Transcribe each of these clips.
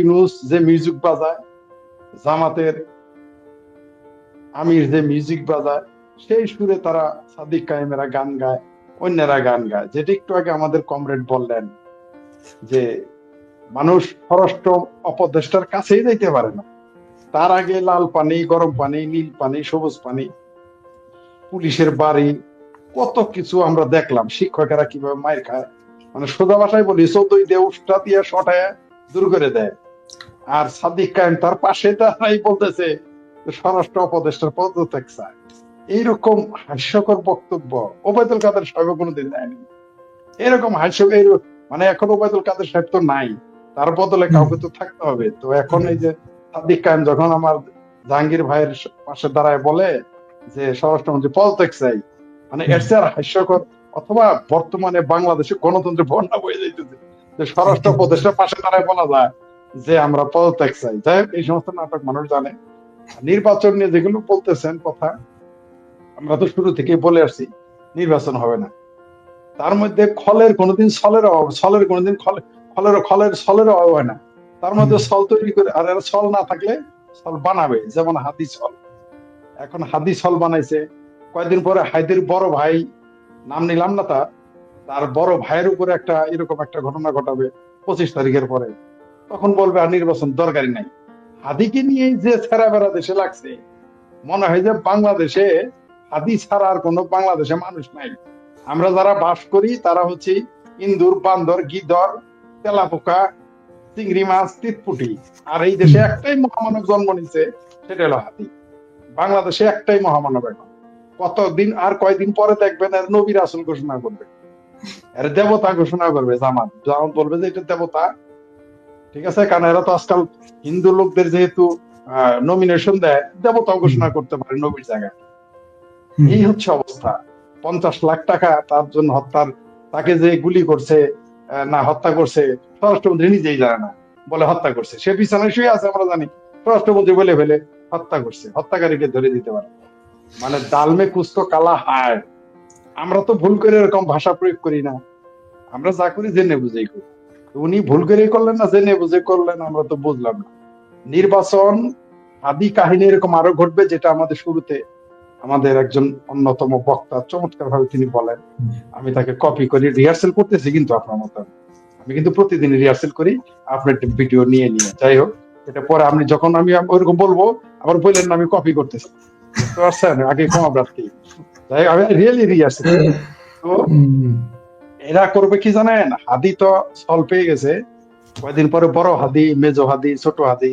ইউনুস যে মিউজিক বাজায়, জামাতের আমির যে মিউজিক বাজায়, সেই সুরে তারা সাদিক কায়েমেরা গান গায়, অন্যরা গান গায়। যেটা একটু আগে আমাদের কমরেড বললেন যে, মানুষ পররাষ্ট্র অপদেষ্টার কাছেই যাইতে পারে না। তার আগে লাল পানি, গরম পানি, নীল পানি, সবুজ পানি, পুলিশের বাড়ি, কত কিছু আমরা দেখলাম। শিক্ষকেরা কীভাবে মায়ের খায়। মানে সোজা ভাষায় বলি, চৌদ্দই দিয়ে উষ্টা দিয়ে শটায় দূর করে দেয়। আর সাদিক কায়েম তার পাশে দাঁড়াই বলতেছে স্বরাষ্ট্র উপদেষ্টার পদত্যাগ চায় এইরকম হাস্যকর বক্তব্য ওবায়দুল কাদের সাহেব কোনোদিন দেয়নি। এরকম হাস্য মানে এখন ওবায়দুল কাদের সাহেব তো নাই তার বদলে কাউকে তো থাকতে হবে। তো এখন এই যে সাদিক কায়েম যখন আমার জাহাঙ্গীর ভাইয়ের পাশে দাঁড়ায় বলে যে স্বরাষ্ট্রমন্ত্রী পদত্যাগ চাই মানে এর চেয়ে আর হাস্যকর অথবা বর্তমানে বাংলাদেশে গণতন্ত্রের বন্যা বয়ে যাইতেছে। যে স্বরাষ্ট্র উপদেষ্টার পাশে দাঁড়ায় বলা যায় যে আমরা পদত্যাগ চাই। যাই হোক, এই সমস্ত নাটক মানুষ জানে। নির্বাচন নিয়ে যেগুলো বলতেছেন কথা আমরা তো শুরু থেকেই বলে আসছি নির্বাচন হবে না। তার মধ্যে খলের কোনোদিন সলের অভাব সলের কোনোদিন খলের খলের সলের অভাব হয় না। তার মধ্যে সল তৈরি করে আর সল না থাকলে সল বানাবে। যেমন হাদি সল। এখন হাদি সল বানাইছে। কয়েকদিন পরে হাইদের বড় ভাই নাম নিলাম না তার তার বড় ভাইয়ের উপরে একটা এরকম একটা ঘটনা ঘটাবে পঁচিশ তারিখের পরে। তখন বলবে, আর নির্বাচন দরকারি নাই। হাদিকে নিয়ে যে ছেড়া বেড়া দেশে লাগছে, মনে হয় যে বাংলাদেশে হাদি ছাড়া আর কোনো বাংলাদেশে মানুষ নাই। আমরা যারা বাস করি, তারা হচ্ছে ইন্দুর, বান্দর, গিদর, তেলাপোকা, চিংড়ি মাছ, তিতপুটি। আর এই দেশে একটাই মহামানব জন্ম নিছে সেটা হলো হাতি বাংলাদেশে একটাই মহামানব এখন। কতদিন আর কয়দিন পরে দেখবেন এর নবীর আসল ঘোষণা করবে। এর দেবতা ঘোষণা করবে, জামাত। জামাত বলবে যে এটা দেবতা ঠিক আছে? কারণ এরা তো আজকাল হিন্দু লোকদের যেহেতু নমিনেশন দেয় দেবতা ঘোষণা করতে পারে নবীর জায়গায়। এই হচ্ছে অবস্থা। পঞ্চাশ লাখ টাকা তার জন্য হত্যার তাকে যে গুলি করছে না হত্যা করছে স্বরাষ্ট্রমন্ত্রী নিজেই জানে না বলে হত্যা করছে। সে বিছানায় শুয়ে আছে আমরা জানি। স্বরাষ্ট্রমন্ত্রী বলে ফেলে হত্যা করছে হত্যাকারীকে ধরে দিতে পারে। মানে ডালমে কুস্ত কালা হায় আমরা তো ভুল করে এরকম ভাষা প্রয়োগ করি না। আমরা যা করি জেনে বুঝেই করি। উনি ভুল করেই করলেন না জেনে বুঝে করলেন আমরা তো বুঝলাম না। নির্বাচন আদি কাহিনী এরকম আরও ঘটবে যেটা আমাদের শুরুতে আমাদের একজন অন্যতম বক্তা চমৎকার ভাবে তিনি বলেন। আমি তাকে কপি করি রিহার্সেল করতেছি কিন্তু আপনার মতন। আমি কিন্তু প্রতিদিন রিহার্সেল করি আপনার ভিডিও নিয়ে নিয়ে। যাই হোক এটা পরে আপনি যখন আমি ওইরকম বলব আবার বললেন না আমি কপি করতেছি। আগে কমা প্রার্থী। যাই হোক, আমি রিয়েলি রিহার্সেল তো এরা করবে কি জানেন? হাদি তো সল পেয়ে গেছে। কয়দিন পরে বড় হাদি, মেজো হাদি, ছোট হাদি,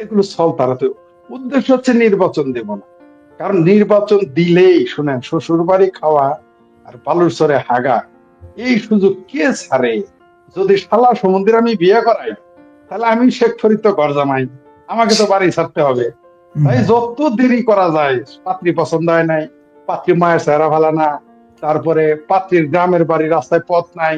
এগুলো সল তারা তো উদ্দেশ্য হচ্ছে নির্বাচন দেব না। কারণ নির্বাচন দিলেই, শুনেন শ্বশুর বাড়ি খাওয়া আর বালুর চরে হাগা, এই সুযোগ কে ছাড়ে? যদি শালা সমুদ্রে আমি বিয়ে করাই, তাহলে আমি শেখ ফরিদ তো ঘর জামাই। আমাকে তো বাড়ি ছাড়তে হবে। তাই যত দেরি করা যায়, পাত্রী পছন্দ হয় নাই, পাত্রী মায়ের চেহারা ভালো না তারপরে পাত্রীর গ্রামের বাড়ি রাস্তায় পথ নাই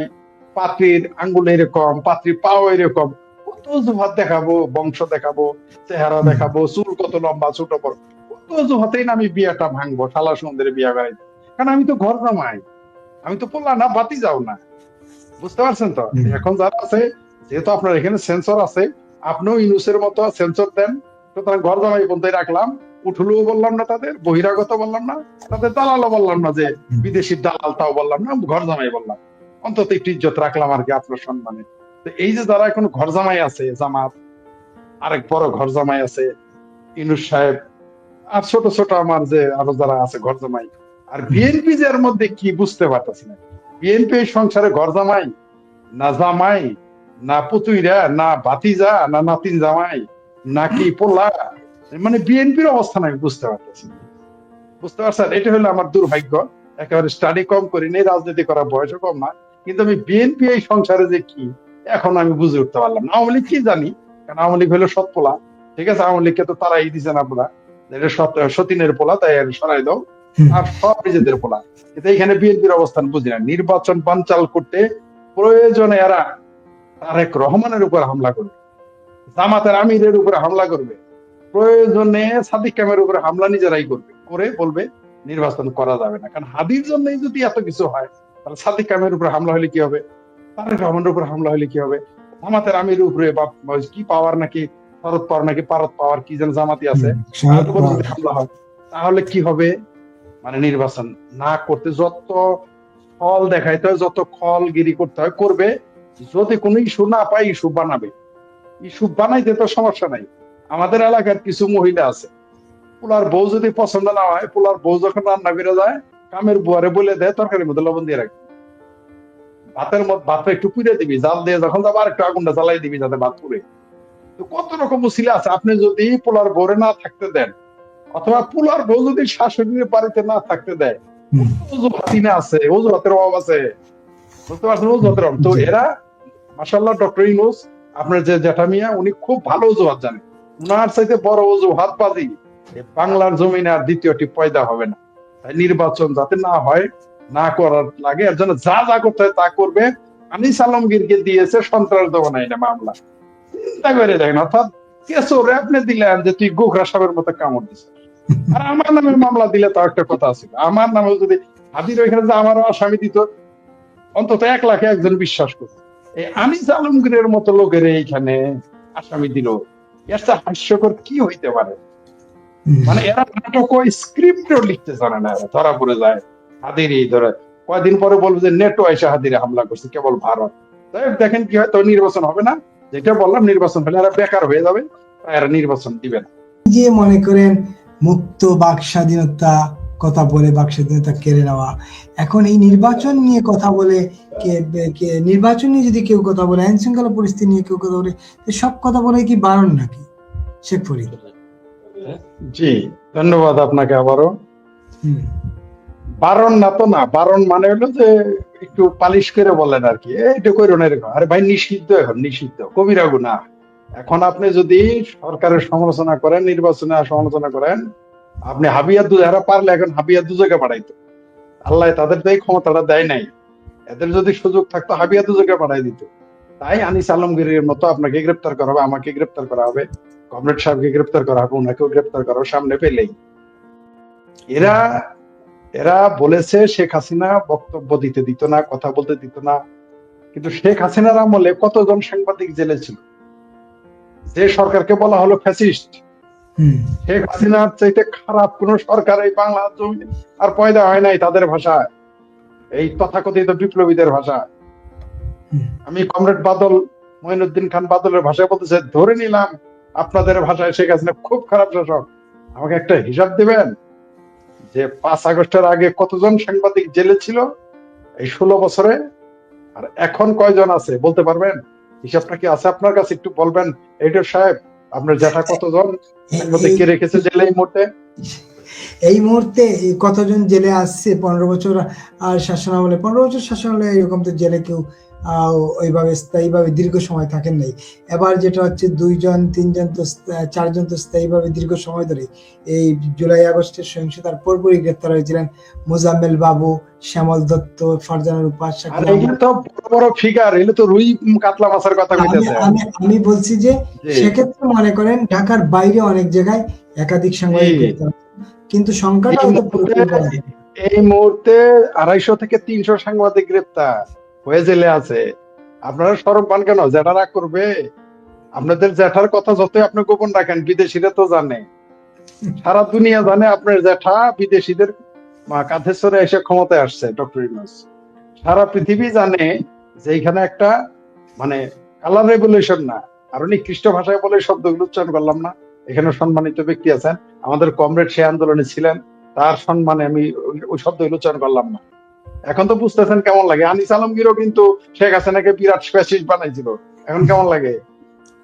পাত্রীর আঙ্গুল এরকম পাত্রীর পাও এরকম কত অজুহাত দেখাবো বংশ দেখাবো চেহারা দেখাবো চুল কত লম্বা ছোট বড় কত অজুহাতেই না আমি বিয়েটা ভাঙবো শালা সুন্দরে বিয়ে করাই কারণ আমি তো ঘর জামাই আমি তো বললাম না বাতি যাও না। বুঝতে পারছেন তো? এখন যারা আছে যেহেতু আপনার এখানে সেন্সর আছে আপনিও ইনুসের মতো সেন্সর দেন সুতরাং ঘর জামাই পর্যন্ত রাখলাম। উঠলুও বললাম না তাদের বহিরাগত বললাম না তাদের দালালও বললাম না যে বিদেশি দালাল তাও বললাম না ঘর জামাই বললাম। অন্তত একটু ইজ্জত রাখলাম আর কি আপনার সম্মানে। তো এই যে যারা এখন ঘর জামাই আছে জামাত আরেক বড় ঘর জামাই আছে ইনুস সাহেব আর ছোট ছোট আমার যে আরও যারা আছে ঘর জামাই আর বিএনপি যে এর মধ্যে কি বুঝতে পারতেছি না। বিএনপি সংসারে ঘর জামাই না জামাই না পুতুইরা না ভাতিজা না নাতিন জামাই নাকি পোলা মানে বিএনপির অবস্থান আমি বুঝতে পারতেছি বুঝতে পারছেন? এটা হলো আমার দুর্ভাগ্য। একেবারে স্টাডি কম করি নেই রাজনীতি করার বয়সও কম না। কিন্তু আমি বিএনপি এই সংসারে যে কি এখন আমি বুঝে উঠতে পারলাম না। আওয়ামী লীগ কি জানি? কারণ আওয়ামী লীগ হলো সৎ পোলা। ঠিক আছে? আওয়ামী লীগকে তো তারাই দিচ্ছেন আপনারা এটা সতীনের পোলা তাই সরাই দাও। আর সব নিজেদের পোলা। কিন্তু এখানে বিএনপির অবস্থান বুঝি না। নির্বাচন বানচাল করতে প্রয়োজনে এরা তারেক রহমানের উপর হামলা করবে। জামাতের আমিরের উপরে হামলা করবে। প্রয়োজনে সাদিক কামের উপরে হামলা নিজেরাই করবে। করে বলবে নির্বাচন করা যাবে না। কারণ হাদির জন্যই যদি এত কিছু হয় তাহলে সাদিক কামের উপরে হামলা হলে কি হবে? তারেক রহমানের উপর হামলা হলে কি হবে? জামাতের আমির উপরে বা কি পাওয়ার নাকি? শরৎ পাওয়ার নাকি? পারত পাওয়ার কি যেন জামাতি আছে? হামলা হয় তাহলে কি হবে? মানে নির্বাচন না করতে যত ফল দেখাইতে হয় যত খল গিরি করতে হয় করবে। যদি কোনো ইস্যু না পায় ইস্যু বানাবে। ইস্যু বানাইতে তো সমস্যা নাই। আমাদের এলাকার কিছু মহিলা আছে। পোলার বউ যদি পছন্দ না হয় পোলার বউ যখন রান্না করে যায় কামের বুয়ারে বলে দেয় তরকারির মধ্যে লবণ দিয়ে রাখবে। ভাতের মধ্যে ভাতটা একটু পুড়ে দিবি জাল দিয়ে যখন যাব আর একটু আগুনটা জ্বালাই দিবি যাতে ভাত পুড়ে। তো কত রকম উসিলা আছে আপনি যদি পোলার বউরে না থাকতে দেন অথবা পোলার বউ যদি শাশুড়ির বাড়িতে না থাকতে দেয়। অজুহাতি না আছে অজুহাতের অভাব আছে। বুঝতে পারছেন অজুহাতের অভাব? তো এরা মাসাল্লাহ ডক্টর ইনুস আপনার যে জ্যাঠা মিয়া উনি খুব ভালো অজুহাত জানেন উনার চাইতে বড় অজুহাত বাজি এ বাংলার জমিনে আর দ্বিতীয়টি পয়দা হবে না। তাই নির্বাচন যাতে না হয় না করার লাগে এর জন্য যা যা করতে হয় তা করবে। আনিস আলমগীরকে দিয়েছে সন্ত্রাস দমন আইনে মামলা। চিন্তা করে দেখেন অর্থাৎ কেসরে আপনি দিলেন যে তুই গোখরা সাহেবের মতো কামড় দিছে আর আমার নামে মামলা দিলে তাও একটা কথা আছে। আমার নামে যদি হাজির ওইখানে যে আমারও আসামি দিত অন্তত এক লাখে একজন বিশ্বাস করত। এই আনিস আলমগীরের মতো লোকের এইখানে আসামি দিল। হাস্যকর কি হইতে পারে? মানে এরা নাটক স্ক্রিপ্টও লিখতে জানে না, ধরা পড়ে যায় হাদির এই ধরে পরে বলব যে নেটো এসে হাদিরে হামলা করছে, কেবল ভারত। তাই দেখেন কি হয়, তো নির্বাচন হবে না। যেটা বললাম, নির্বাচন হলে এরা বেকার হয়ে যাবে এরা নির্বাচন দিবে না। যে মনে করেন মুক্ত বাক স্বাধীনতা কথা বলে বাক স্বাধীনতা কেড়ে নেওয়া। এখন এই নির্বাচন নিয়ে কথা বলে কে নির্বাচন নিয়ে যদি কেউ কথা বলে আইন শৃঙ্খলা পরিস্থিতি নিয়ে কেউ কথা বলে সব কথা বলে কি বারণ নাকি? শেখ ফরিদ। জি ধন্যবাদ আপনাকে আবারও। বারণ না তো না বারণ মানে হলো যে একটু পালিশ করে বলেন আর কি। এইটা করো না এরকম। আরে ভাই নিষিদ্ধ এখন নিষিদ্ধ। কবিরা গুণা এখন আপনি যদি সরকারের সমালোচনা করেন নির্বাচনে সমালোচনা করেন আপনি হাবিয়া দু এরা পারলে এখন হাবিয়া দুজকে পাঠাইতো। আল্লাহ তাদের এই ক্ষমতাটা দেয় নাই। এদের যদি সুযোগ থাকতো হাবিয়া দুজকে পাঠাই দিত। তাই আনিস আলমগীরের মতো আপনাকে গ্রেপ্তার করা হবে, আমাকে গ্রেপ্তার করা হবে, কমরেড সাহেবকে গ্রেপ্তার করা হবে, ওনাকেও গ্রেপ্তার করা সামনে পেলেই। এরা এরা বলেছে শেখ হাসিনা বক্তব্য দিতে দিত না, কথা বলতে দিত না। কিন্তু শেখ হাসিনার আমলে কতজন সাংবাদিক জেলে ছিল? যে সরকারকে বলা হলো ফ্যাসিস্ট শেখ হাসিনার চাইতে খারাপ কোন সরকার এই বাংলা জমি আর পয়দা হয় নাই তাদের ভাষায়। এই তথাকথিত বিপ্লবীদের ভাষায়। আমি কমরেড বাদল মঈনুদ্দিন খান বাদলের ভাষায় বলতে চাই ধরে নিলাম আপনাদের ভাষায় শেখ হাসিনা খুব খারাপ শাসক। আমাকে একটা হিসাব দিবেন? যে পাঁচ আগস্টের আগে কতজন সাংবাদিক জেলে ছিল এই ষোলো বছরে? আর এখন কয়জন আছে বলতে পারবেন? হিসাবটা কি আছে আপনার কাছে? একটু বলবেন এইটার সাহেব। আপনার জ্যাঠা কতজন কে রেখেছে জেলে এই মুহূর্তে এই মুহূর্তে কতজন জেলে আসছে? পনেরো বছর আর শাসন আমলে পনেরো বছর শাসন আমলে এরকম তো জেলে কেউ ওইভাবে স্থায়ীভাবে দীর্ঘ সময় থাকেন নাই। এবার যেটা হচ্ছে দুইজন তিনজন তো চারজন তো স্থায়ীভাবে দীর্ঘ সময় ধরে এই জুলাই আগস্টের সহিংসতার পরপরই গ্রেপ্তার হয়েছিলেন মোজাম্মেল বাবু শ্যামল দত্ত ফারজানা উপাস আমি বলছি যে সেক্ষেত্রে মনে করেন ঢাকার বাইরে অনেক জায়গায় একাধিক সাংবাদিক গ্রেপ্তার। কিন্তু সংখ্যাটা এই মুহূর্তে- আড়াইশো থেকে তিনশো সাংবাদিক গ্রেপ্তার। হয়ে জেলে আছে। আপনারা সরব পান কেন? জ্যাঠা রাগ করবে। আপনাদের জ্যাঠার কথা যতই আপনি গোপন রাখেন বিদেশিরা তো জানে। সারা দুনিয়া জানে আপনার জ্যাঠা বিদেশিদের কাঁধে চড়ে এসে ক্ষমতায় আসছে ডক্টর ইউনুস। সারা পৃথিবী জানে যে এখানে একটা মানে কালার রেগুলেশন না। আর উনি নিকৃষ্ট ভাষায় বলে শব্দগুলো উচ্চারণ করলাম না। এখানে সম্মানিত ব্যক্তি আছেন। আমাদের কমরেড সে আন্দোলনে ছিলেন। তার সম্মানে আমি ওই- শব্দ উচ্চারণ করলাম না। এখন তো বুঝতেছেন কেমন লাগে। আনিস আলমগীরও কিন্তু শেখ হাসিনাকে বিরাট স্পেসিস্ট বানাইছিল। এখন কেমন লাগে?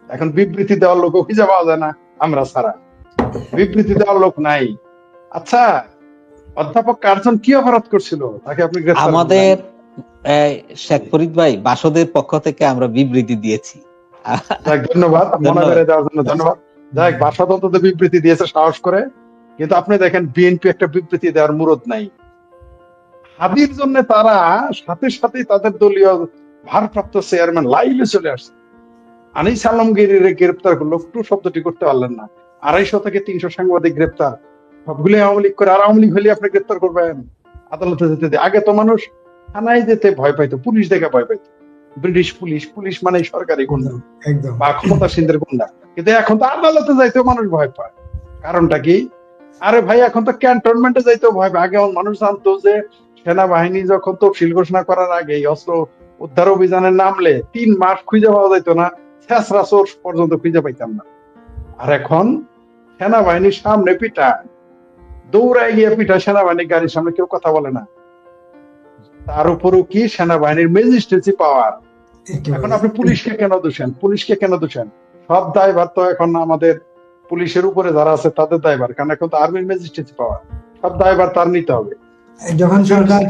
এখন বিবৃতি দেওয়ার লোক খুঁজে পাওয়া যায় না আমরা ছাড়া। বিবৃতি দেওয়ার লোক নাই। আচ্ছা অধ্যাপক কার্জন কি অপরাধ করছিল? তাকে আপনি আমাদের শেখ ফরিদ ভাই বাসদের পক্ষ থেকে আমরা বিবৃতি দিয়েছি। ধন্যবাদ। মনে করে দেওয়ার জন্য ধন্যবাদ। যাক বাসা অন্তত বিবৃতি দিয়েছে সাহস করে। কিন্তু আপনি দেখেন বিএনপি একটা বিবৃতি দেওয়ার মুরত নাই। হাদির জন্য তারা সাথে সাথে তাদের দলীয় ভারপ্রাপ্ত চেয়ারম্যান লাইলে চলে আসছে। আনিস আলমগীরের গ্রেপ্তার করল একটু শব্দটি করতে পারলেন না। আড়াইশো থেকে তিনশো সাংবাদিক গ্রেপ্তার। সবগুলো আওয়ামী লীগ করে আর আওয়ামী লীগ হলে আপনি গ্রেপ্তার করবেন। আদালতে যেতে আগে তো মানুষ থানায় যেতে ভয় পাইতো পুলিশ দেখে ভয় পাইতো। ব্রিটিশ পুলিশ পুলিশ মানে সরকারি গুন্ডা। একদম। বা ক্ষমতাসীনদের গুন্ডা। কিন্তু এখন তো আদালতে যাইতেও মানুষ ভয় পায়। কারণটা কি? আরে ভাই, এখন তো ক্যান্টনমেন্টে যাইতেও ভয় পায়। আগে মানুষ জানতো যে সেনাবাহিনী যখন তফসিল ঘোষণা করার আগে অস্ত্র উদ্ধার অভিযানে নামলে তিন মাস খুঁজে পাওয়া যাইতো না পর্যন্ত খুঁজে পাইতাম না। আর এখন সেনাবাহিনীর সামনে পিটা দৌড়ায় গিয়ে পিটা সেনাবাহিনীর গাড়ির সামনে, কেউ কথা বলে না। তার উপরও কি? সেনাবাহিনীর ম্যাজিস্ট্রেসি পাওয়ার এখন। আপনি পুলিশকে কেন দোষেন? পুলিশকে কেন দোষেন? সব দায়ভার তো এখন আমাদের পুলিশের উপরে যারা আছে তাদের দায়ভার কারণ এখন তো আর্মির ম্যাজিস্ট্রেসি পাওয়ার সব দায়ভার তার নিতে হবে। যখন সরকার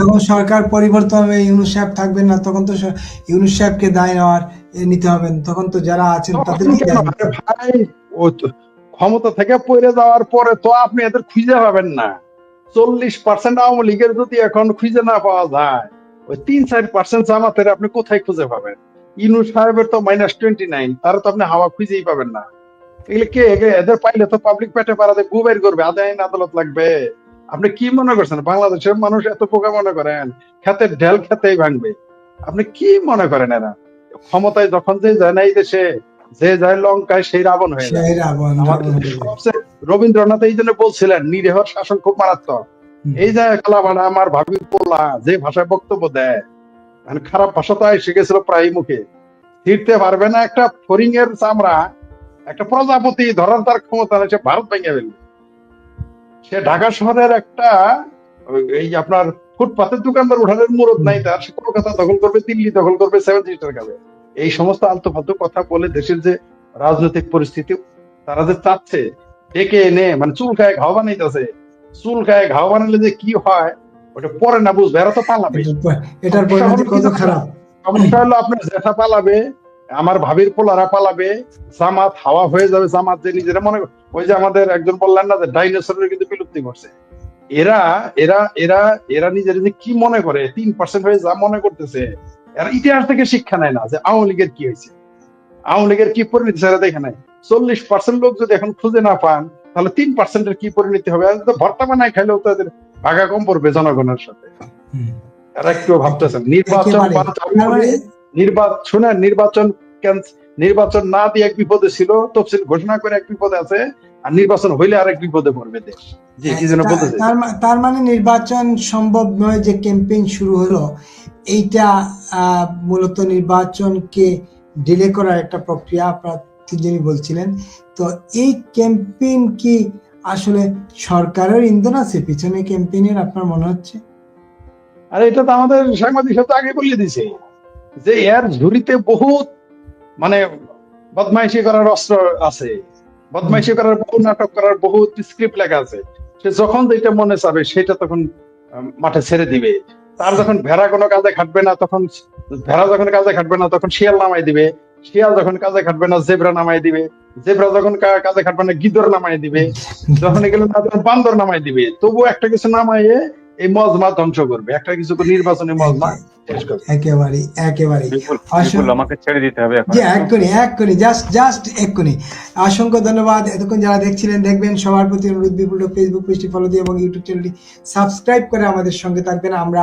যখন সরকার পরিবর্তন হবে থাকবেন না তখন তো দায় নেওয়ার নিতে হবে। তখন তো যারা আছেন হবে। ভাই ও তো ক্ষমতা থেকে পড়ে যাওয়ার পরে তো আপনি এদের খুঁজে পাবেন না। চল্লিশ পার্সেন্ট আওয়ামী লীগের যদি এখন খুঁজে না পাওয়া যায় ওই তিন চার পার্সেন্ট জামাতের আপনি কোথায় খুঁজে পাবেন? ইনু সাহেবের তো মাইনাস টোয়েন্টি নাইন তারা তো আপনি হাওয়া খুঁজেই পাবেন না। এগুলো কে? এদের পাইলে তো পাবলিক পেটে পাড়াতে গু বের করবে আদায় আদালত লাগবে। আপনি কি মনে করছেন? বাংলাদেশের মানুষ এত পোকা মনে করেন খেতে ঢেল খেতেই ভাঙবে। আপনি কি মনে করেন এরা? ক্ষমতায় যখন যে যায় না এই দেশে যে যায় লঙ্কায় সেই রাবণ হয়ে যায়। সবচেয়ে রবীন্দ্রনাথ এই জন্য বলছিলেন নিরীহর শাসন খুব মারাত্মক। এই যে কালাবাড়া আমার ভাবি পোলা যে ভাষায় বক্তব্য দেয় মানে খারাপ ভাষা এসে গেছিল প্রায় মুখে। ফিরতে পারবে না, একটা ফরিং এর চামড়া, একটা প্রজাপতি, ধরার তার ক্ষমতা সে ভারত ভেঙে ফেলবে। সে ঢাকা শহরের একটা এই আপনার ফুটপাতের দোকানদার উঠানের মুরত নাই তার, সে কলকাতা দখল করবে, দিল্লি দখল করবে, সেভেন সিস্টার খাবে। এই সমস্ত আলতু ফালতু কথা বলে দেশের যে রাজনৈতিক পরিস্থিতি, তারা যে চাচ্ছে, ডেকে এনে মানে চুল খায়, ঘাও বানাইতেছে। চুল খায়, ঘাও বানালে যে কি হয় ওটা পরে না বুঝবে এরা তো পালাবে। এটার কত খারাপ সমস্যা হলো আপনার জেঠা পালাবে আমার ভাবির পোলারা পালাবে জামাত হাওয়া হয়ে যাবে জামাত যে নিজেরা মনে ওই যে আমাদের একজন বললেন না যে ডাইনোসরের কিন্তু বিলুপ্তি করছে এরা এরা এরা এরা নিজেরা যে কি মনে করে তিন পার্সেন্ট হয়ে যা মনে করতেছে এরা ইতিহাস থেকে শিক্ষা নেয় না যে আওয়ামী লীগের কি হয়েছে। আওয়ামী লীগের কি পরিণতি সেটা দেখে চল্লিশ পার্সেন্ট লোক যদি এখন খুঁজে না পান তাহলে তিন পার্সেন্টের কি পরিণতি হবে? ভর্তা বানায় খাইলেও তাদের ভাগা কম পড়বে জনগণের সাথে। এরা একটু ভাবতেছেন নির্বাচন। তার মানে- নির্বাচন শুনে নির্বাচন নির্বাচন না দিয়ে এক বিপদে ছিল তফসিল ঘোষণা করে এক বিপদে আছে আর নির্বাচন হইলে আরেক বিপদে পড়বে দেশ। তার মানে নির্বাচন সম্ভব নয় যে ক্যাম্পেইন শুরু হলো। এইটা আহ, মূলত নির্বাচনকে ডিলে করার একটা প্রক্রিয়া আপনারা তিনজনই বলছিলেন। তো এই ক্যাম্পেইন কি আসলে সরকারের ইন্ধন আছে, পিছনে ক্যাম্পেইনের আপনার মনে হচ্ছে? আর, এটা তো আমাদের সাংবাদিক সাথে আগে বলে দিছে যে এর ঝুড়িতে বহুত মানে বদমাইশি করার অস্ত্র আছে। বদমাইশি করার বহু নাটক করার বহু স্ক্রিপ্ট লেখা আছে। সে যখন যেটা মনে চাবে, সেটা তখন মাঠে ছেড়ে দিবে। তার যখন ভেড়া কোনো কাজে খাটবে না, তখন ভেড়া যখন কাজে খাটবে না, তখন শিয়াল নামাই দিবে। শিয়াল যখন কাজে খাটবে না, জেব্রা নামাই দিবে। জেব্রা যখন কাজে খাটবে না, গিদর নামাই দিবে। যখন এগুলো বান্দর নামাই দিবে। তবু একটা কিছু নামাইয়ে এই মজমা ধ্বংস করবে। একটা কিছু নির্বাচনী মজমা একেবারে একেবারে আমাকে ছেড়ে দিতে হবে এখন। জি এক্ষুনি এক্ষুনি জাস্ট জাস্ট এক্ষুনি অসংখ্য ধন্যবাদ। এতক্ষণ যারা দেখছিলেন দেখবেন সবার প্রতি অনুরোধ বিপুল। ফেসবুক পেজটি ফলো দিয়ে এবং ইউটিউব চ্যানেলটি সাবস্ক্রাইব করে আমাদের সঙ্গে থাকবেন। আমরা